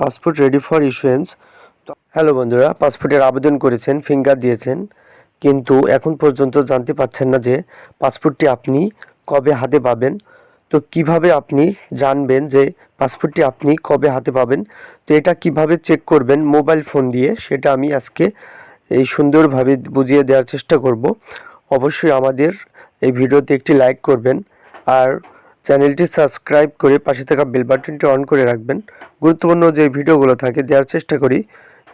Passport ready for issuance hello বন্ধুরা পাসপোর্টের আবেদন করেছেন ফিঙ্গার দিয়েছেন। কিন্তু এখন পর্যন্ত জানতে পাচ্ছেন না যে পাসপোর্টটি আপনি কবে হাতে পাবেন। তো কীভাবে আপনি জানবেন যে পাসপোর্টটি আপনি কবে হাতে পাবেন? তো এটা কীভাবে চেক করবেন মোবাইল ফোন দিয়ে, সেটা আমি আজকে এই সুন্দরভাবে বুঝিয়ে দেওয়ার চেষ্টা করব। অবশ্যই আমাদের এই ভিডিওতে একটি লাইক করবেন। আর চ্যানেলটি সাবস্ক্রাইব করে পাশে থাকা বেল অন করে রাখবেন। গুরুত্বপূর্ণ যে ভিডিওগুলো থাকে দেওয়ার চেষ্টা করি।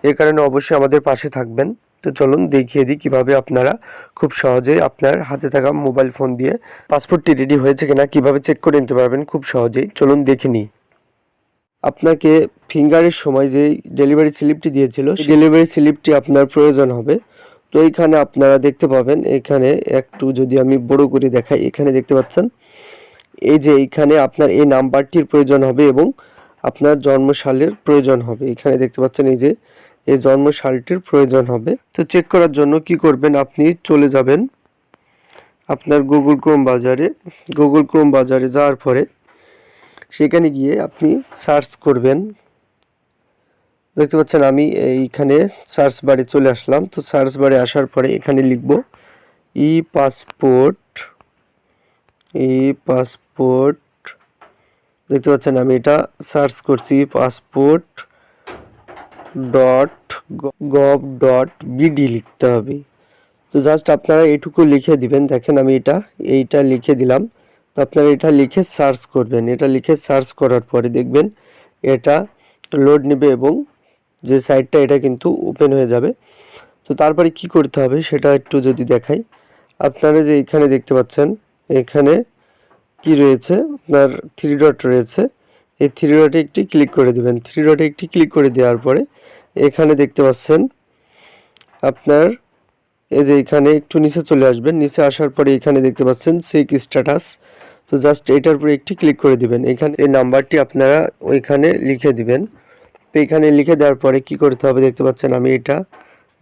এ কারণে অবশ্যই আমাদের পাশে থাকবেন। তো চলুন দেখিয়ে দিই কীভাবে আপনারা খুব সহজেই আপনার হাতে থাকা মোবাইল ফোন দিয়ে পাসপোর্টটি রেডি হয়েছে কিনা, কীভাবে চেক করে নিতে পারবেন খুব সহজেই। চলুন দেখে নিই। আপনাকে ফিঙ্গারের সময় যে ডেলিভারি স্লিপটি দিয়েছিল, সেই ডেলিভারি স্লিপটি আপনার প্রয়োজন হবে। তো এইখানে আপনারা দেখতে পাবেন, এখানে একটু যদি আমি বড় করে দেখাই, এখানে দেখতে পাচ্ছেন এই যে এইখানে আপনার এই নাম্বারটির প্রয়োজন হবে এবং আপনার জন্মসালের প্রয়োজন হবে। এখানে দেখতে পাচ্ছেন এই যে, এই জন্মসালটির প্রয়োজন হবে। তো চেক করার জন্য কি করবেন? আপনি চলে যাবেন আপনার গুগল ক্রোম বাজারে। গুগল ক্রোম বাজারে যাওয়ার পরে সেখানে গিয়ে আপনি সার্চ করবেন। দেখতে পাচ্ছেন আমি এইখানে সার্চ বারে চলে আসলাম। তো সার্চ বারে আসার পরে এখানে লিখব ই পাসপোর্ট ই পাসপোর্ট, দেখতে পাচ্ছেন আমি এটা সার্চ করছি, passport dot gov dot BD লিখতে হবে। তো জাস্ট আপনারা এটুকু লিখে দিবেন, দেখেন আমি এটা, এইটা লিখে দিলাম। তো আপনারা এটা লিখে সার্চ করবেন, এটা লিখে সার্চ করার পরে দেখবেন এটা লোড নেবে এবং যে সাইটটা এটা কিন্তু ওপেন হয়ে যাবে। তো তারপরে কি করতে হবে সেটা একটু যদি দেখাই। আপনারা যে এখানে দেখতে পাচ্ছেন এখানে কি রয়েছে? আপনার থ্রি ডট রয়েছে। এই থ্রি ডটে একটি ক্লিক করে দিবেন। থ্রি ডটে একটি ক্লিক করে দেওয়ার পরে এখানে দেখতে পাচ্ছেন আপনার এই যে এখানে একটু নিচে চলে আসবেন। নিচে আসার পরে এখানে দেখতে পাচ্ছেন সেক স্ট্যাটাস তো জাস্ট এটার উপরে একটি ক্লিক করে দিবেন। এখানে এই নাম্বারটি আপনারা ওইখানে লিখে দিবেন। তো এখানে লিখে দেওয়ার পরে কি করতে হবে? দেখতে পাচ্ছেন আমি এটা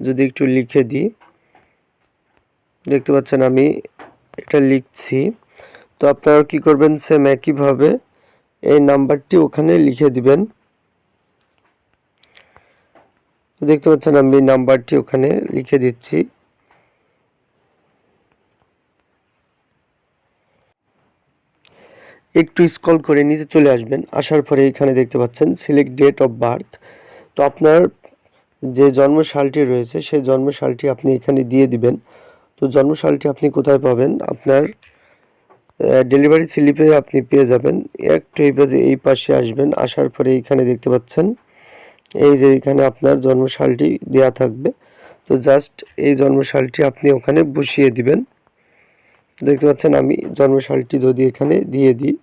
যদি একটু লিখে দিই। দেখতে পাচ্ছেন আমি এটা লিখছি। তো আপনারা কি করবেন সেম একইভাবে এই নাম্বারটি ওখানে লিখে দিবেন। দেখতে পাচ্ছেন, আমি নাম্বারটি ওখানে লিখে দিচ্ছি। একটু স্ক্রল করে নিচে চলে আসবেন, আসার পরে এখানে দেখতে পাচ্ছেন সিলেক্ট ডেট অফ বার্থ তো আপনার যে জন্মসালটি রয়েছে, সেই জন্মসালটি আপনি এখানে দিয়ে দিবেন। তো জন্মসালটি আপনি কোথায় পাবেন? আপনার ডেলিভারি স্লিপে আপনি পেয়ে যাবেন। একটু এই পাশে এই পাশে আসবেন, আসার পরে এইখানে দেখতে পাচ্ছেন। এই যে এখানে আপনার জন্মসালটি দেয়া থাকবে। তো জাস্ট এই জন্মসালটি আপনি ওখানে বসিয়ে দিবেন। দেখতে পাচ্ছেন আমি জন্মসালটি যদি এখানে দিয়ে দিই।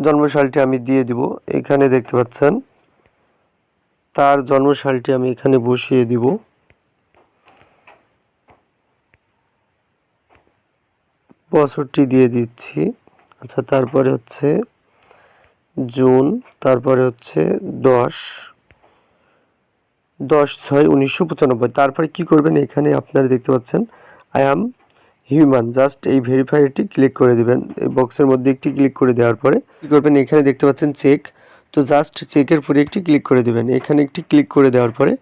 জন্মসালটি আমি দিয়ে দিব। এখানে দেখতে পাচ্ছেন তার জন্মসালটি আমি এখানে বসিয়ে দিব। বছরটি দিয়ে দিচ্ছি। আচ্ছা তারপরে হচ্ছে জুন, তারপরে হচ্ছে দশ। দশ ছয় উনিশশো পঁচানব্বই। তারপরে কি করবেন? এখানে আপনারা দেখতে পাচ্ছেন আই অ্যাম হিউম্যান জাস্ট এই ভেরিফাইটি ক্লিক করে দিবেন। এই বক্সের মধ্যে একটি ক্লিক করে দেওয়ার পরে কী করবেন? এখানে দেখতে পাচ্ছেন চেক তো জাস্ট চেকের পরে একটি ক্লিক করে দিবেন। এখানে একটি ক্লিক করে দেওয়ার পরে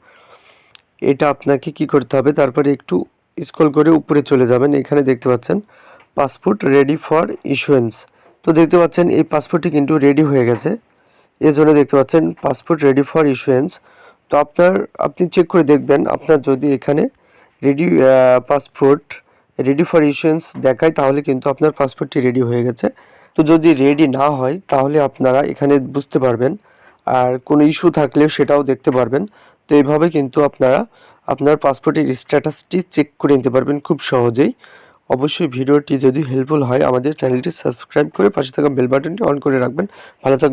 এটা আপনাকে কি করতে হবে? তারপরে একটু স্ক্রল করে উপরে চলে যাবেন। এখানে দেখতে পাচ্ছেন পাসপোর্ট রেডি ফর ইস্যুয়েন্স তো দেখতে পাচ্ছেন এই পাসপোর্টটি কিন্তু রেডি হয়ে গেছে। জন্য দেখতে পাচ্ছেন পাসপোর্ট রেডি ফর ইস্যুয়েন্স তো আপনার, আপনি চেক করে দেখবেন, আপনার যদি এখানে ready passport ready for issuance দেখায়, তাহলে কিন্তু আপনার পাসপোর্টটি রেডি হয়ে গেছে। তো যদি রেডি না হয়, তাহলে আপনারা এখানে বুঝতে পারবেন। আর কোনো ইস্যু থাকলে সেটাও দেখতে পারবেন। তো এইভাবে কিন্তু আপনারা আপনার পাসপোর্টের স্ট্যাটাসটি চেক করে নিতে পারবেন খুব সহজেই। অবশ্যই ভিডিওটি যদি হেল্পফুল হয়, আমাদের চ্যানেলটি সাবস্ক্রাইব করে পাশে থাকা বেল বাটনটি অন করে রাখবেন। ভালো থাকবেন।